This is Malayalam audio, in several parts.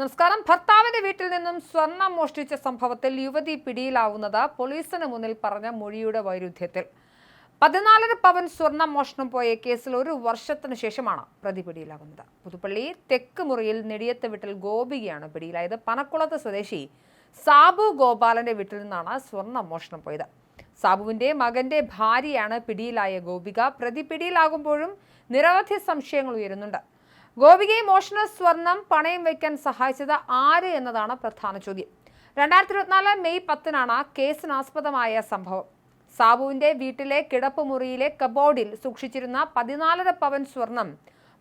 നമസ്കാരം. ഭർത്താവിന്റെ വീട്ടിൽ നിന്നും സ്വർണം മോഷ്ടിച്ച സംഭവത്തിൽ യുവതി പിടിയിലാവുന്നത് പോലീസിന് മുന്നിൽ പറഞ്ഞ മൊഴിയുടെ വൈരുദ്ധ്യത്തിൽ. പതിനാലര പവൻ സ്വർണം മോഷണം പോയ കേസിൽ ഒരു വർഷത്തിനു ശേഷമാണ് പ്രതി പിടിയിലാകുന്നത് പുതുപ്പള്ളി തെക്ക് മുറിയിൽ നെടിയത്ത് വീട്ടിൽ ഗോപികയാണ് പിടിയിലായത്. പനക്കുളത്ത് സ്വദേശി സാബു ഗോപാലന്റെ വീട്ടിൽ നിന്നാണ് സ്വർണം മോഷണം പോയത്. സാബുവിന്റെ മകന്റെ ഭാര്യയാണ് പിടിയിലായ ഗോപിക. പ്രതി പിടിയിലാകുമ്പോഴും നിരവധി സംശയങ്ങൾ ഉയരുന്നുണ്ട്. ഗോപികയെ മോഷണ സ്വർണം പണയം വയ്ക്കാൻ സഹായിച്ചത് ആര് എന്നതാണ് പ്രധാന ചോദ്യം. രണ്ടായിരത്തി ഇരുപത്തിനാല് മെയ് പത്തിനാണ് കേസിനാസ്പദമായ സംഭവം. സാബുവിന്റെ വീട്ടിലെ കിടപ്പുമുറിയിലെ കബോർഡിൽ സൂക്ഷിച്ചിരുന്ന പതിനാലര പവൻ സ്വർണം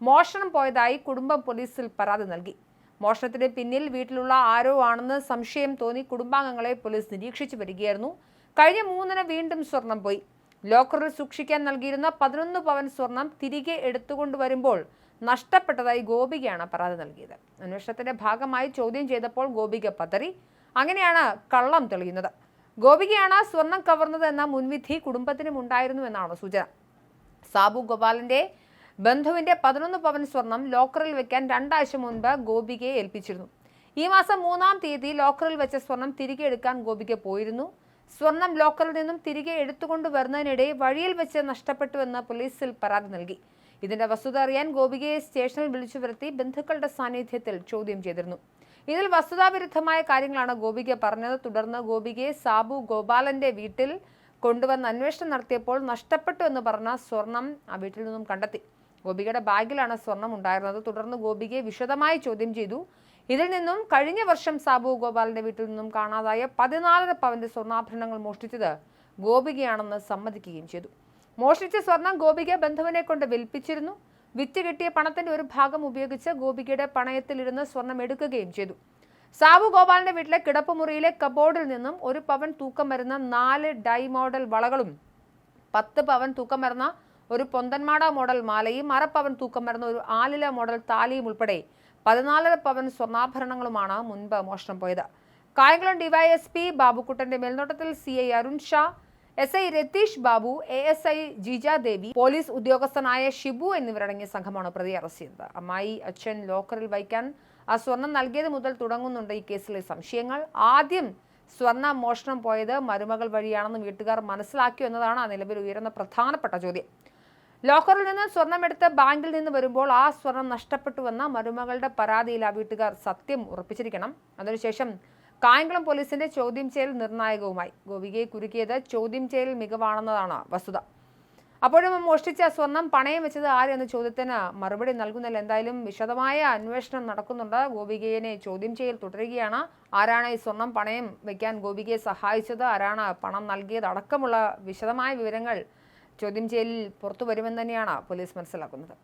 മോഷണം പോയതായി കുടുംബം പോലീസിൽ പരാതി നൽകി. മോഷണത്തിന് പിന്നിൽ വീട്ടിലുള്ള ആരോ ആണെന്ന് സംശയം തോന്നി കുടുംബാംഗങ്ങളെ പോലീസ് നിരീക്ഷിച്ചു വരികയായിരുന്നു. കഴിഞ്ഞ മൂന്നിന് വീണ്ടും സ്വർണം പോയി. ലോക്കറിൽ സൂക്ഷിക്കാൻ നൽകിയിരുന്ന പതിനൊന്ന് പവൻ സ്വർണം തിരികെ എടുത്തുകൊണ്ടുവരുമ്പോൾ നഷ്ടപ്പെട്ടതായി ഗോപികയാണ് പരാതി നൽകിയത്. അന്വേഷണത്തിന്റെ ഭാഗമായി ചോദ്യം ചെയ്തപ്പോൾ ഗോപിക പതറി. അങ്ങനെയാണ് കള്ളം തെളിയുന്നത്. ഗോപികയാണ് സ്വർണം കവർന്നത് എന്ന മുൻവിധി കുടുംബത്തിനും ഉണ്ടായിരുന്നു എന്നാണ് സൂചന. സാബു ഗോപാലിന്റെ ബന്ധുവിന്റെ പതിനൊന്ന് പവൻ സ്വർണം ലോക്കറിൽ വെക്കാൻ രണ്ടാഴ്ച മുൻപ് ഗോപികയെ ഏൽപ്പിച്ചിരുന്നു. ഈ മാസം മൂന്നാം തീയതി ലോക്കറിൽ വെച്ച സ്വർണം തിരികെ എടുക്കാൻ ഗോപിക പോയിരുന്നു. സ്വർണം ലോക്കറിൽ നിന്നും തിരികെ എടുത്തുകൊണ്ട് വരുന്നതിനിടെ വഴിയിൽ വെച്ച് നഷ്ടപ്പെട്ടുവെന്ന് പോലീസിൽ പരാതി നൽകി. ഇതിന്റെ വസ്തുത അറിയാൻ ഗോപികയെ സ്റ്റേഷനിൽ വിളിച്ചു വരുത്തി ബന്ധുക്കളുടെ സാന്നിധ്യത്തിൽ ചോദ്യം ചെയ്തിരുന്നു. ഇതിൽ വസ്തുതാവിരുദ്ധമായ കാര്യങ്ങളാണ് ഗോപിക പറഞ്ഞത്. തുടർന്ന് ഗോപികയെ സാബു ഗോപാലന്റെ വീട്ടിൽ കൊണ്ടുവന്ന് അന്വേഷണം നടത്തിയപ്പോൾ നഷ്ടപ്പെട്ടു എന്ന് പറഞ്ഞ സ്വർണം ആ വീട്ടിൽ നിന്നും കണ്ടെത്തി. ഗോപികയുടെ ബാഗിലാണ് സ്വർണം ഉണ്ടായിരുന്നത്. തുടർന്ന് ഗോപികയെ വിശദമായി ചോദ്യം ചെയ്തു. ഇതിൽ നിന്നും കഴിഞ്ഞ വർഷം സാബു ഗോപാലിന്റെ വീട്ടിൽ നിന്നും കാണാതായ പതിനാലര പവന്റെ സ്വർണാഭരണങ്ങൾ മോഷ്ടിച്ചത് ഗോപികയാണെന്ന് സമ്മതിക്കുകയും ചെയ്തു. മോഷ്ടിച്ച സ്വർണം ഗോപിക ബന്ധുവിനെ കൊണ്ട് വിൽപ്പിച്ചിരുന്നു. വിറ്റ് കിട്ടിയ പണത്തിന്റെ ഒരു ഭാഗം ഉപയോഗിച്ച് ഗോപികയുടെ പണയത്തിലിരുന്ന് സ്വർണം എടുക്കുകയും ചെയ്തു. സാബു ഗോപാലിന്റെ വീട്ടിലെ കിടപ്പുമുറിയിലെ കബോർഡിൽ നിന്നും ഒരു പവൻ തൂക്കം വരുന്ന നാല് ഡൈ മോഡൽ വളകളും പത്ത് പവൻ തൂക്കം വരുന്ന ഒരു പൊന്തന്മാട മോഡൽ മാലയും അരപ്പവൻ തൂക്കം വരുന്ന ഒരു ആലില മോഡൽ താലിയും ഉൾപ്പെടെ പതിനാലര പവൻ സ്വർണാഭരണങ്ങളുമാണ് മുൻപ് മോഷണം പോയത്. കായംകുളം ഡിവൈഎസ്പി ബാബുക്കുട്ടന്റെ മേൽനോട്ടത്തിൽ C I Arun Shah S I Ratheesh Babu A S I Jija Devi police ഉദ്യോഗസ്ഥനായ ഷിബു എന്നിവരടങ്ങിയ സംഘമാണ് പ്രതി അറസ്റ്റ് ചെയ്തത്. അമ്മായി അച്ഛൻ ലോക്കറിൽ വയ്ക്കാൻ ആ സ്വർണം നൽകിയത് മുതൽ തുടങ്ങുന്നുണ്ട് ഈ കേസിലെ സംശയങ്ങൾ. ആദ്യം സ്വർണ മോഷണം പോയത് മരുമകൾ വഴിയാണെന്ന് വീട്ടുകാർ മനസ്സിലാക്കിയോ എന്നതാണ് ആ നിലവിൽ ഉയരുന്ന പ്രധാനപ്പെട്ട ചോദ്യം. ലോക്കറിൽ നിന്ന് സ്വർണമെടുത്ത് ബാങ്കിൽ നിന്ന് വരുമ്പോൾ ആ സ്വർണം നഷ്ടപ്പെട്ടുവെന്ന മരുമകളുടെ പരാതിയിൽ ആ വീട്ടുകാർ സത്യം ഉറപ്പിച്ചിരിക്കണം. അതിനുശേഷം കായംകുളം പോലീസിന്റെ ചോദ്യം ചെയ്യൽ നിർണായകവുമായി. ഗോപികയെ കുരുക്കിയത് ചോദ്യം ചെയ്യൽ മികവാണെന്നതാണ് വസ്തുത. അപ്പോഴും മോഷ്ടിച്ച സ്വർണം പണയം വെച്ചത് ആര് എന്ന ചോദ്യത്തിന് മറുപടി നൽകുന്നില്ല എന്തായാലും വിശദമായ അന്വേഷണം നടക്കുന്നുണ്ട്. ഗോപികയെ ചോദ്യം ചെയ്യൽ തുടരുകയാണ്. ആരാണ് ഈ സ്വർണം പണയം വെക്കാൻ ഗോപികയെ സഹായിച്ചത്? ആരാണ് പണം നൽകിയത്? അടക്കമുള്ള വിശദമായ വിവരങ്ങൾ ചോദ്യം ചെയ്യലിൽ പുറത്തു വരുമെന്ന് തന്നെയാണ് പോലീസ് മനസ്സിലാക്കുന്നത്.